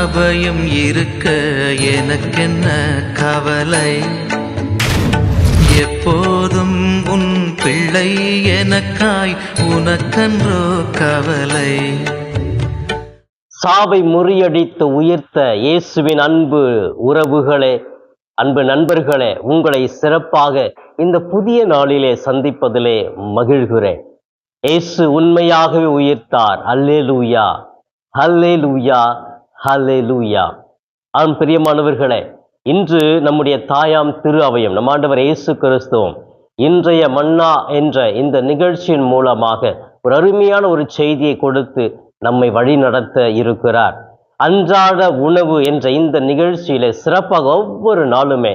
அபயம் இருக்க எனக்கென்ன கவலை? எப்போதும் உன் பிள்ளை எனக்காய் உனக்கன்றோ கவலை. சாவை முறியடித்து உயிர்த்த இயேசுவின் அன்பு உறவுகளே அன்பு நண்பர்களே உங்களை சிறப்பாக இந்த புதிய நாளிலே சந்திப்பதிலே மகிழ்கிறேன். இயேசு உண்மையாகவே உயிர்த்தார். அல்லேலூயா. ஹல்லேலூயா லூயா ஆம் பிரியமானவர்களே இன்று நம்முடைய தாயாம் திரு அவையும் நம் ஆண்டவர் இயேசு கிறிஸ்துவும் இன்றைய மன்னா என்ற இந்த நிகழ்ச்சியின் மூலமாக ஒரு அருமையான ஒரு செய்தியை கொடுத்து நம்மை வழி நடத்த இருக்கிறார். அன்றாட உணவு என்ற இந்த நிகழ்ச்சியில சிறப்பாக ஒவ்வொரு நாளுமே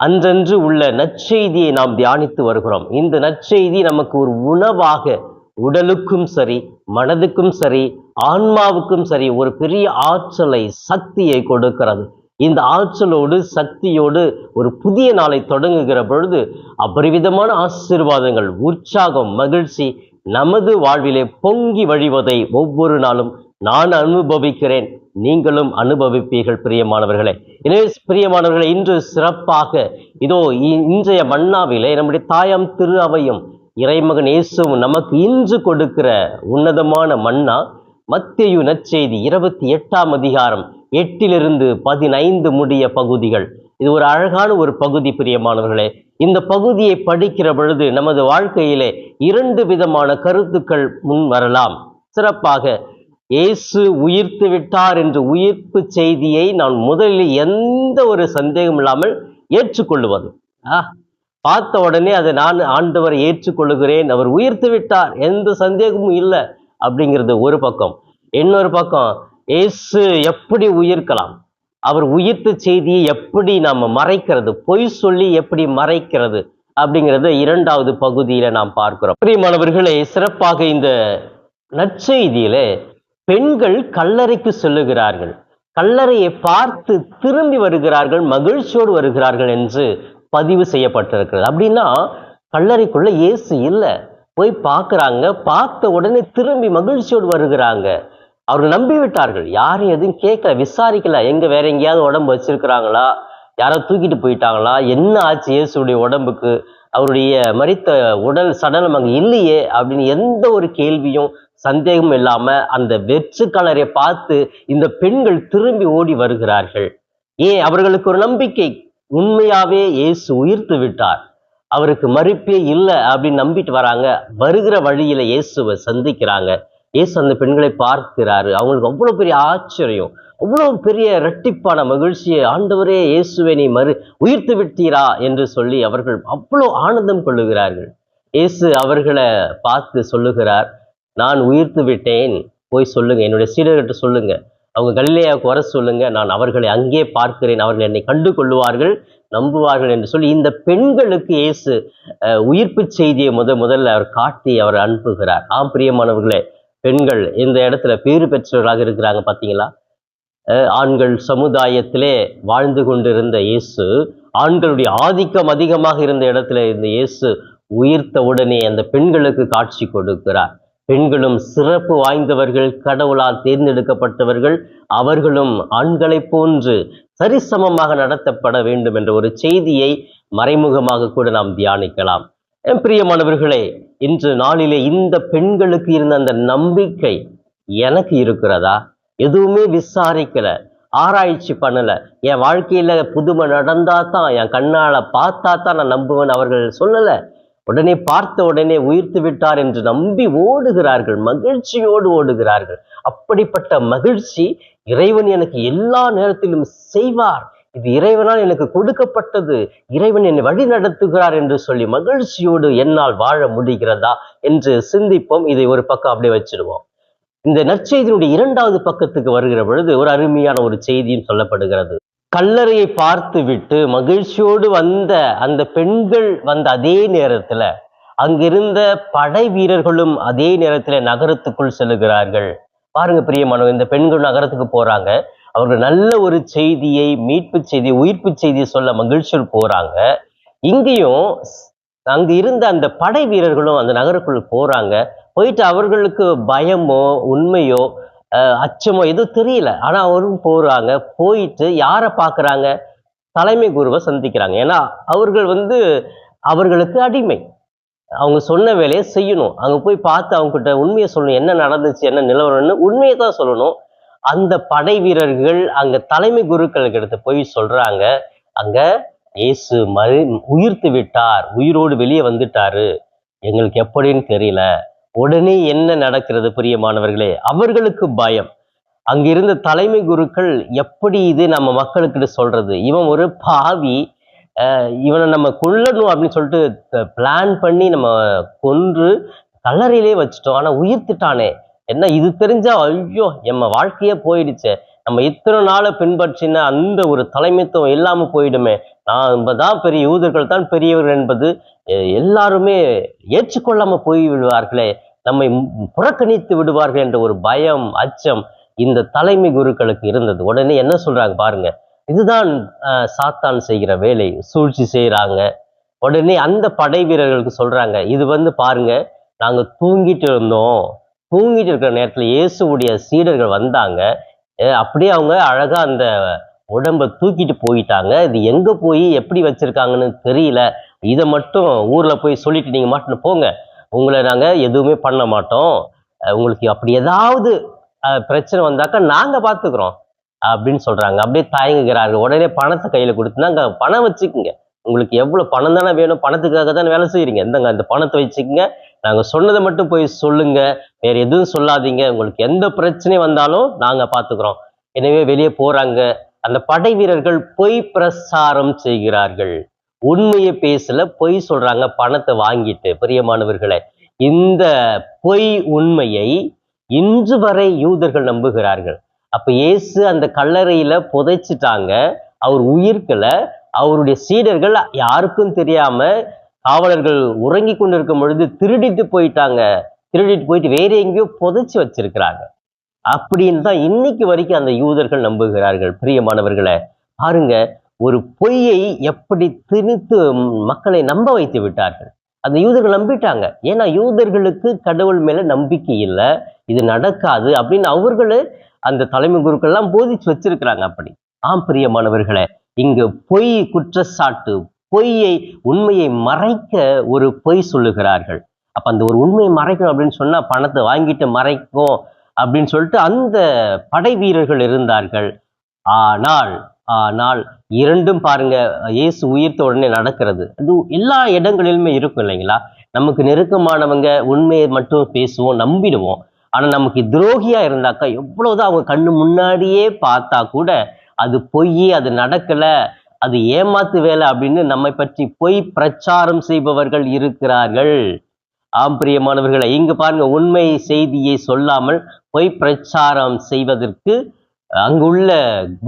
அன்றன்று உள்ள நற்செய்தியை நாம் தியானித்து வருகிறோம். இந்த நற்செய்தி நமக்கு ஒரு உணவாக உடலுக்கும் சரி மனதுக்கும் சரி ஆன்மாவுக்கும் சரி ஒரு பெரிய ஆற்றலை சக்தியை கொடுக்கிறது. இந்த ஆற்றலோடு சக்தியோடு ஒரு புதிய நாளை தொடங்குகிற பொழுது அபரிவிதமான ஆசீர்வாதங்கள் உற்சாகம் மகிழ்ச்சி நமது வாழ்விலே பொங்கி வழிவதை ஒவ்வொரு நாளும் நான் அனுபவிக்கிறேன். நீங்களும் அனுபவிப்பீர்கள் பிரியமானவர்களே. எனவே பிரியமானவர்களே இன்று சிறப்பாக இதோ இ- இன்றைய மன்னாவிலே நம்முடைய தாயாம் திரு அவையும் இறைமகன் இயேசுவும் நமக்கு இன்று கொடுக்கிற உன்னதமான மன்னா மத்தியு நற்செய்தி இருபத்தி எட்டாம் அதிகாரம் எட்டிலிருந்து பதினைந்து முடிய பகுதிகள். இது ஒரு அழகான ஒரு பகுதி பிரியமானவர்களே. இந்த பகுதியை படிக்கிற பொழுது நமது வாழ்க்கையிலே இரண்டு விதமான கருத்துக்கள் முன் வரலாம். சிறப்பாக இயேசு உயிர்த்து விட்டார் என்று உயிர்ப்பு செய்தியை நான் முதலில் எந்த ஒரு சந்தேகம் இல்லாமல் ஏற்றுக்கொள்ளுவது. ஆ பார்த்த உடனே அதை நான் ஆண்டவரை ஏற்றுக்கொள்கிறேன் அவர் உயிர்த்து விட்டார் எந்த சந்தேகமும் இல்லை அப்படிங்கிறது ஒரு பக்கம். இன்னொரு பக்கம் இயேசு எப்படி உயிர்க்கலாம்? அவர் உயிர்த்த செய்தியை எப்படி நாம மறைக்கிறது? பொய் சொல்லி எப்படி மறைக்கிறது? அப்படிங்கிறத இரண்டாவது பகுதியில நாம் பார்க்கிறோம். பிரியமானவர்களே சிறப்பாக இந்த நற்செய்தியிலே பெண்கள் கல்லறைக்கு செல்லுகிறார்கள். கல்லறையை பார்த்து திரும்பி வருகிறார்கள் மகிழ்ச்சியோடு வருகிறார்கள் என்று பதிவு செய்யப்பட்டிருக்கிறது. அப்படின்னா கல்லறைக்குள்ள இயேசு இல்லை. போய் பார்க்குறாங்க. பார்த்த உடனே திரும்பி மகிழ்ச்சியோடு வருகிறாங்க. அவர்கள் நம்பி விட்டார்கள் யாரும் எதுவும் கேட்கல விசாரிக்கல. எங்கே வேற எங்கேயாவது உடம்பு வச்சிருக்கிறாங்களா? யாரோ தூக்கிட்டு போயிட்டாங்களா? என்ன ஆச்சு இயேசுடைய உடம்புக்கு? அவருடைய மறித்த உடல் சடலம் அங்கே இல்லையே? அப்படின்னு எந்த ஒரு கேள்வியும் சந்தேகமும் இல்லாமல் அந்த வெற்று கலரை பார்த்து இந்த பெண்கள் திரும்பி ஓடி வருகிறார்கள். ஏன்? அவர்களுக்கு ஒரு நம்பிக்கை. உண்மையாவே இயேசு உயிர்த்து விட்டார். அவருக்கு மறுப்பே இல்லை அப்படின்னு நம்பிட்டு வராங்க. வருகிற வழியில இயேசுவை சந்திக்கிறாங்க. இயேசு அந்த பெண்களை பார்க்கிறாரு. அவங்களுக்கு அவ்வளவு பெரிய ஆச்சரியம். அவ்வளவு பெரிய இரட்டிப்பான மகிழ்ச்சியை ஆண்டவரே இயேசுவை நீ மறு உயிர்த்து விட்டீரா என்று சொல்லி அவர்கள் அவ்வளவு ஆனந்தம் கொள்ளுகிறார்கள். இயேசு அவர்களை பார்த்து சொல்லுகிறார் நான் உயிர்த்து விட்டேன். போய் சொல்லுங்க. என்னுடைய சீடர்கிட்ட சொல்லுங்க. அவங்க கலிலேயாவுக்கு வர சொல்லுங்க நான் அவர்களை அங்கே பார்க்கிறேன் அவர்கள் என்னை கண்டு கொள்ளுவார்கள் நம்புவார்கள் என்று சொல்லி இந்த பெண்களுக்கு இயேசு உயிர்ப்பு செய்தியை முத முதல்ல அவர் காட்டி அவர் அனுப்புகிறார். ஆம் பிரியமானவர்களே பெண்கள் இந்த இடத்துல பேறு பெற்றவர்களாக இருக்கிறாங்க பார்த்தீங்களா? ஆண்கள் சமுதாயத்திலே வாழ்ந்து கொண்டிருந்த இயேசு ஆண்களுடைய ஆதிக்கம் அதிகமாக இருந்த இடத்துல இந்த இயேசு உயிர்த்த உடனே அந்த பெண்களுக்கு காட்சி கொடுக்கிறார். பெண்களும் சிறப்பு வாய்ந்தவர்கள் கடவுளால் தேர்ந்தெடுக்கப்பட்டவர்கள் அவர்களும் ஆண்களைப் போன்று சரிசமமாக நடத்தப்பட வேண்டும் என்ற ஒரு செய்தியை மறைமுகமாக கூட நாம் தியானிக்கலாம். என் பிரியமானவர்களே இன்று நாளிலே இந்த பெண்களுக்கு இருந்த அந்த நம்பிக்கை எனக்கு இருக்கிறதா? எதுவுமே விசாரிக்கல ஆராய்ச்சி பண்ணல. என் வாழ்க்கையில புதுமை நடந்தா தான் என் கண்ணால பார்த்தா தான் நான் நம்புவேன் அவர்கள் சொல்லலை. உடனே பார்த்த உடனே உயிர்த்து விட்டார் என்று நம்பி ஓடுகிறார்கள் மகிழ்ச்சியோடு ஓடுகிறார்கள். அப்படிப்பட்ட மகிழ்ச்சி இறைவன் எனக்கு எல்லா நேரத்திலும் செய்வார். இது இறைவனால் எனக்கு கொடுக்கப்பட்டது. இறைவன் என்னை வழி நடத்துகிறார் என்று சொல்லி மகிழ்ச்சியோடு என்னால் வாழ முடிகிறதா என்று சிந்திப்போம். இதை ஒரு பக்கம் அப்படியே வச்சிடுவோம் இந்த நற்செய்தியினுடைய இரண்டாவது பக்கத்துக்கு வருகிற பொழுது ஒரு அருமையான ஒரு செய்தியும் சொல்லப்படுகிறது. கல்லறையை பார்த்து விட்டு மகிழ்ச்சியோடு வந்த அந்த பெண்கள் வந்த அதே நேரத்துல அங்கிருந்த படை வீரர்களும் அதே நேரத்துல நகரத்துக்குள் செல்லுகிறார்கள். பாருங்க பிரியமானவங்க இந்த பெண்கள் நகரத்துக்கு போறாங்க. அவர்கள் நல்ல ஒரு செய்தியை மீட்பு செய்தி உயிர்ப்பு செய்தியை சொல்ல மகிழ்ச்சியில் போறாங்க. இங்கேயும் அங்க இருந்த அந்த படை வீரர்களும் அந்த நகருக்குள் போறாங்க. போயிட்டு அவர்களுக்கு பயமோ உண்மையோ அச்சமோ எதுவும் தெரியல. ஆனால் அவரும் போகிறாங்க போயிட்டு யாரை பார்க்குறாங்க? தலைமை குருவை சந்திக்கிறாங்க. ஏன்னா அவர்கள் வந்து அவர்களுக்கு அடிமை. அவங்க சொன்ன வேலையை செய்யணும். அங்கே போய் பார்த்து அவங்க கிட்ட உண்மையை சொல்லணும். என்ன நடந்துச்சு என்ன நிலவரம்னு உண்மையை தான் சொல்லணும். அந்த படை வீரர்கள் அங்கே தலைமை குருக்களுக்கு எடுத்து போய் சொல்கிறாங்க அங்கே இயேசு மறு உயிர்த்து விட்டார். உயிரோடு வெளியே வந்துட்டாரு. எங்களுக்கு எப்படின்னு தெரியல. உடனே என்ன நடக்கிறது பிரியமானவர்களே? அவர்களுக்கு பயம். அங்கிருந்த தலைமை குருக்கள் எப்படி இது நம்ம மக்களுக்கிட்ட சொல்றது? இவன் ஒரு பாவி இவனை நம்ம கொல்லணும் அப்படின்னு சொல்லிட்டு பிளான் பண்ணி நம்ம கொன்று கல்லறையிலே வச்சுட்டோம். ஆனா உயிர்த்துட்டானே. என்ன இது தெரிஞ்சா ஐயோ எம்ம வாழ்க்கையே போயிடுச்சே. நம்ம இத்தனை நாளை பின்பற்றின அந்த ஒரு தலைமைத்துவம் இல்லாம போயிடுமே. நாம தான் பெரிய யூதர்கள் தான் பெரியவர்கள் என்பது எல்லாருமே ஏற்றுக்கொள்ளாம போய் விடுவார்களே. நம்மை புறக்கணித்து விடுவார்கள் என்ற ஒரு பயம் அச்சம் இந்த தலைமை குருக்களுக்கு இருந்தது. உடனே என்ன சொல்றாங்க பாருங்க. இதுதான் சாத்தான் செய்கிற வேலை. சூழ்ச்சி செய்கிறாங்க உடனே அந்த படை வீரர்களுக்கு சொல்றாங்க. இது வந்து பாருங்க நாங்க தூங்கிட்டு இருந்தோம். தூங்கிட்டு இருக்கிற நேரத்துல இயேசுடைய சீடர்கள் வந்தாங்க. அப்படியே அவங்க அழகா அந்த உடம்ப தூக்கிட்டு போயிட்டாங்க. இது எங்க போய் எப்படி வச்சிருக்காங்கன்னு தெரியல. இதை மட்டும் ஊர்ல போய் சொல்லிட்டு நீங்க மாட்டின்னு போங்க. உங்களை நாங்கள் எதுவுமே பண்ண மாட்டோம். உங்களுக்கு அப்படி ஏதாவது பிரச்சனை வந்தாக்கா நாங்கள் பார்த்துக்குறோம் அப்படின்னு சொல்கிறாங்க அப்படியே தயங்குகிறார்கள். உடனே பணத்தை கையில் கொடுத்து நாங்க பணம் வச்சுக்கோங்க. உங்களுக்கு எவ்வளோ பணம் தானே வேணும்? பணத்துக்காக தானே வேலை செய்கிறீங்க இந்தங்க இந்த பணத்தை வச்சுக்கோங்க. நாங்கள் சொன்னதை மட்டும் போய் சொல்லுங்க. வேறு எதுவும் சொல்லாதீங்க. உங்களுக்கு எந்த பிரச்சனை வந்தாலும் நாங்கள் பார்த்துக்குறோம் எனவே வெளியே போகிறாங்க அந்த படை வீரர்கள் பொய் பிரசாரம் செய்கிறார்கள். உண்மையை பேசல பொய் சொல்றாங்க பணத்தை வாங்கிட்டு பிரியமானவர்களை இந்த பொய் உண்மையை இன்று வரை யூதர்கள் நம்புகிறார்கள். அப்ப இயேசு அந்த கல்லறையில புதைச்சிட்டாங்க அவர் உயிர்க்கல அவருடைய சீடர்கள் யாருக்கும் தெரியாம காவலர்கள் உறங்கி கொண்டிருக்கும் பொழுது திருடிட்டு போயிட்டாங்க. திருடிட்டு போயிட்டு வேற எங்கேயோ புதைச்சு வச்சிருக்கிறாங்க. அப்படின்னு தான் இன்னைக்கு வரைக்கும் அந்த யூதர்கள் நம்புகிறார்கள் பிரியமானவர்களை பாருங்க ஒரு பொய்யை எப்படி திணித்து மக்களை நம்ப வைத்து விட்டார்கள்? அந்த யூதர்கள் நம்பிட்டாங்க. ஏன்னா யூதர்களுக்கு கடவுள் மேல நம்பிக்கை இல்லை. இது நடக்காது அப்படின்னு அவர்களே அந்த தலைமை குருக்கள்லாம் போதிச்சு வச்சிருக்கிறாங்க அப்படி. ஆம் பிரியமானவர்களே இங்கு பொய் குற்றச்சாட்டு பொய்யை உண்மையை மறைக்க ஒரு பொய் சொல்லுகிறார்கள். அப்ப அந்த ஒரு உண்மையை மறைக்கணும் அப்படின்னு சொன்னா பணத்தை வாங்கிட்டு மறைக்கும் அப்படின்னு சொல்லிட்டு அந்த படை வீரர்கள் இருந்தார்கள். ஆனால் நாள் இரண்டும் பாருங்க இயேசு உயிர்த்த உடனே நடக்கிறது. அது எல்லா இடங்களிலுமே இருக்கும் இல்லைங்களா? நமக்கு நெருக்கமானவங்க உண்மையை மட்டும் பேசுவோம் நம்பிடுவோம். ஆனா நமக்கு துரோகியா இருந்தாக்கா எவ்வளவுதான் அவங்க கண்ணு முன்னாடியே பார்த்தா கூட அது பொய் அது நடக்கல அது ஏமாத்து வேலை அப்படின்னு நம்மை பற்றி பொய் பிரச்சாரம் செய்பவர்கள் இருக்கிறார்கள். ஆம் பிரியமானவர்களை இங்கு பாருங்க உண்மை செய்தியை சொல்லாமல் பொய் பிரச்சாரம் செய்வதற்கு அங்குள்ள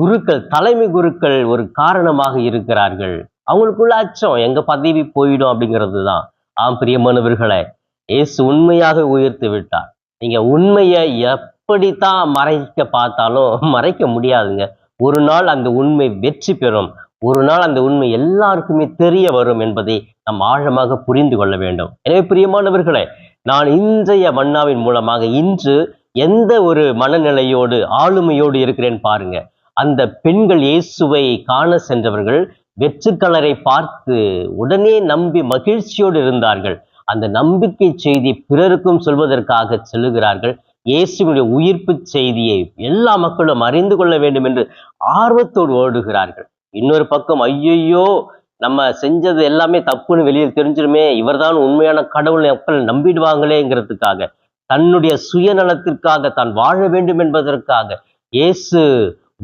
குருக்கள் தலைமை குருக்கள் ஒரு காரணமாக இருக்கிறார்கள். அவங்களுக்குள்ள அச்சம் எங்க பதவி போயிடும் அப்படிங்கிறது தான். ஆம் பிரியமானவர்களே இயேசு உண்மையாக உயர்த்து விட்டார். நீங்க உண்மையை எப்படித்தான் மறைக்க பார்த்தாலும் மறைக்க முடியாதுங்க. ஒரு நாள் அந்த உண்மை வெற்றி பெறும். ஒரு நாள் அந்த உண்மை எல்லாருக்குமே தெரிய வரும் என்பதை நாம் ஆழமாக புரிந்து கொள்ள வேண்டும். எனவே பிரியமானவர்களே நான் இன்றைய மன்னாவின் மூலமாக இன்று எந்த ஒரு மனநிலையோடு ஆளுமையோடு இருக்கிறேன் பாருங்க. அந்த பெண்கள் இயேசுவை காண சென்றவர்கள் வெற்றுக்கலரை பார்த்து உடனே நம்பி மகிழ்ச்சியோடு இருந்தார்கள். அந்த நம்பிக்கை செய்தி பிறருக்கும் சொல்வதற்காக செல்லுகிறார்கள். இயேசுவினுடைய உயிர்ப்பு செய்தியை எல்லா மக்களும் அறிந்து கொள்ள வேண்டும் என்று ஆர்வத்தோடு ஓடுகிறார்கள். இன்னொரு பக்கம் ஐயையோ நம்ம செஞ்சது எல்லாமே தப்புன்னு வெளியில் தெரிஞ்சிருமே இவர்தான் உண்மையான கடவுள் மக்கள் நம்பிடுவாங்களேங்கிறதுக்காக. தன்னுடைய சுயநலத்திற்காக தான் வாழ வேண்டும் என்பதற்காக. இயேசு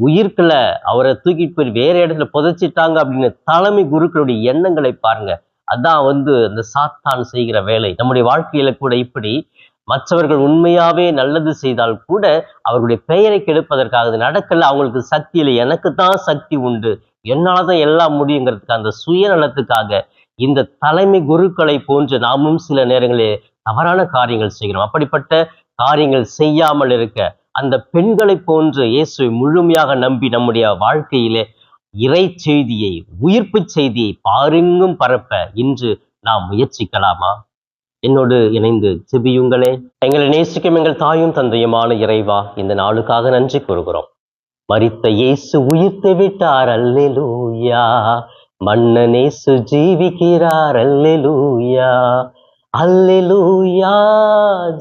உயிர்க்கல அவரை தூக்கிட்டு போய் வேற இடத்துல புதைச்சிட்டாங்க அப்படின்னு தலைமை குருக்களுடைய எண்ணங்களை பாருங்க. அதான் வந்து அந்த சாத்தான் செய்கிற வேலை. நம்முடைய வாழ்க்கையில கூட இப்படி மற்றவர்கள் உண்மையாவே நல்லது செய்தால் கூட அவர்களுடைய பெயரை கெடுப்பதற்காக அது நடக்கல. அவங்களுக்கு சக்தி இல்லை எனக்கு தான் சக்தி உண்டு. என்னாலதான் எல்லாம் முடியுங்கிறதுக்கு அந்த சுயநலத்துக்காக இந்த தலைமை குருக்களை போன்று நாமும் சில நேரங்களில் தவறான காரியங்கள் செய்கிறோம். அப்படிப்பட்ட காரியங்கள் செய்யாமல் இருக்க அந்த பெண்களை போன்று இயேசுவை முழுமையாக நம்பி நம்முடைய வாழ்க்கையிலே இறை செய்தியை உயிர்ப்பு செய்தியை பாருங்கும் பரப்ப இன்று நாம் முயற்சிக்கலாமா? என்னோடு இணைந்து செபியுங்களே எங்களை நேசிக்கும் எங்கள் தாயும் தந்தையுமான இறைவா இந்த நாளுக்காக நன்றி கூறுகிறோம். மறித்த இயேசு உயிர்த்து விட்டார் அல்லூயா மன்னனேசு ஜீவிக்கிறார் அல்லூயா அல்லெலூயா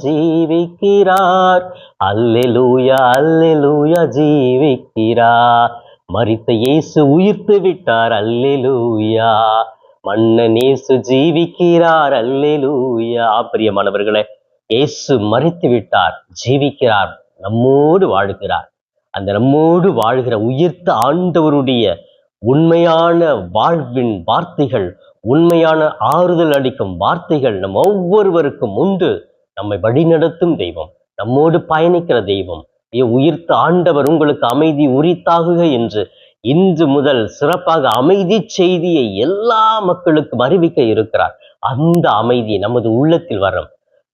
ஜீவிக்கிறார். அல்லெலூயா அல்லெலூயா ஜீவிக்கிறார். மறித்த இயேசு உயிர்த்து விட்டார். அல்லெலூயா. மன்னன் இயேசு ஜீவிக்கிறார். அல்லெலூயா. பிரியமானவர்களே இயேசு மறித்து விட்டார். ஜீவிக்கிறார். நம்மோடு வாழ்கிறார். அந்த நம்மோடு வாழ்கிற உயிர்த்த ஆண்டவருடைய உண்மையான வாழ்வின் வார்த்தைகள் உண்மையான ஆறுதல் அளிக்கும் வார்த்தைகள் நம் ஒவ்வொருவருக்கும் உண்டு. நம்மை வழிநடத்தும் தெய்வம் நம்மோடு பயணிக்கிற தெய்வம். உயிர்த்த ஆண்டவர் உங்களுக்கு அமைதி உரித்தாகுக என்று இன்று முதல் சிறப்பாக அமைதி செய்தியை எல்லா மக்களுக்கும் அறிவிக்க இருக்கிறார். அந்த அமைதி நமது உள்ளத்தில் வரும்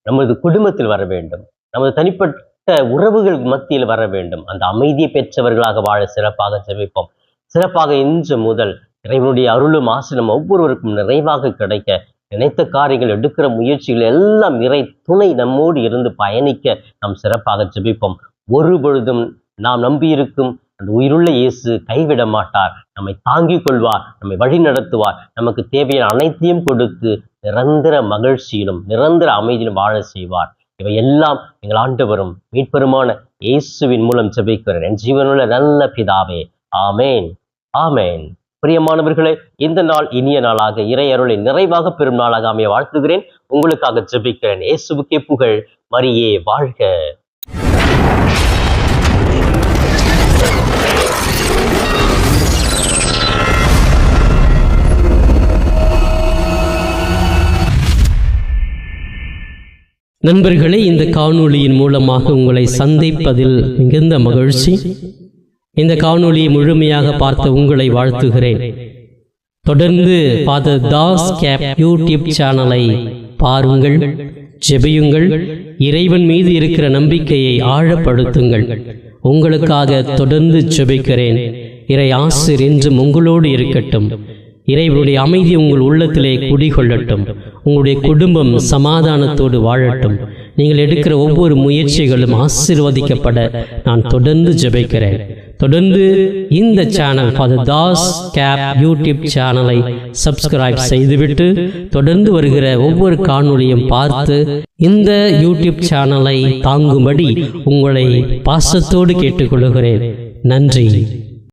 நமது குடும்பத்தில் வர வேண்டும் நமது தனிப்பட்ட உறவுகள் மத்தியில் வர வேண்டும். அந்த அமைதியை பெற்றவர்களாக வாழ சிறப்பாக ஜெபிப்போம் சிறப்பாக இன்று முதல் இறைவனுடைய அருளும் ஆசிரம் ஒவ்வொருவருக்கும் நிறைவாக கிடைக்க நினைத்த காரியங்கள் எடுக்கிற முயற்சிகள் எல்லாம் இறை துணை நம்மோடு இருந்து பயணிக்க நாம் சிறப்பாக ஜெபிப்போம். ஒரு பொழுதும் நாம் நம்பியிருக்கும் அந்த உயிருள்ள இயேசு கைவிட மாட்டார். நம்மை தாங்கிக் கொள்வார் நம்மை வழி நடத்துவார். நமக்கு தேவையான அனைத்தையும் கொடுத்து நிரந்தர மகிழ்ச்சியிலும் நிரந்தர அமைதியிலும் வாழ செய்வார். இவை எல்லாம் எங்கள் ஆண்டவரும் மீட்பெருமான இயேசுவின் மூலம் ஜெபிக்கிறேன். என் ஜீவனுள்ள நல்ல பிதாவே ஆமேன் ஆமேன். பிரியமானவர்களே இந்த நாள் இனிய நாளாக இறையருளை நிறைவாக பெறும் நாளாக அமைய வாழ்த்துகிறேன். உங்களுக்காக ஜெபிக்கிறேன். இயேசுவுக்கே புகழ். மரியே வாழ்க. நண்பர்களே இந்த காணொளியின் மூலமாக உங்களை சந்திப்பதில் மிகுந்த மகிழ்ச்சி. இந்த காணொளியை முழுமையாக பார்த்த உங்களை வாழ்த்துகிறேன். தொடர்ந்து ஃபாதர் தாஸ் கேப் யூடியூப் சேனலை பாருங்கள் ஜெபியுங்கள் இறைவன் மீது இருக்கிற நம்பிக்கையை ஆழப்படுத்துங்கள். உங்களுக்காக தொடர்ந்து ஜெபிக்கிறேன். இறை ஆசிர் என்றும் உங்களோடு இருக்கட்டும். இறைவனுடைய அமைதி உங்கள் உள்ளத்திலே குடிகொள்ளட்டும். உங்களுடைய குடும்பம் சமாதானத்தோடு வாழட்டும். நீங்கள் எடுக்கிற ஒவ்வொரு முயற்சிகளும் ஆசிர்வதிக்கப்பட நான் தொடர்ந்து ஜெபிக்கிறேன். தொடர்ந்து இந்த சேனல் ஃபாதர் தாஸ் கேப் யூடியூப் சேனலை சப்ஸ்கிரைப் செய்துவிட்டு தொடர்ந்து வருகிற ஒவ்வொரு காணொளியும் பார்த்து இந்த யூடியூப் சேனலை தாங்கும்படி உங்களை பாசத்தோடு கேட்டுக்கொள்கிறேன். நன்றி.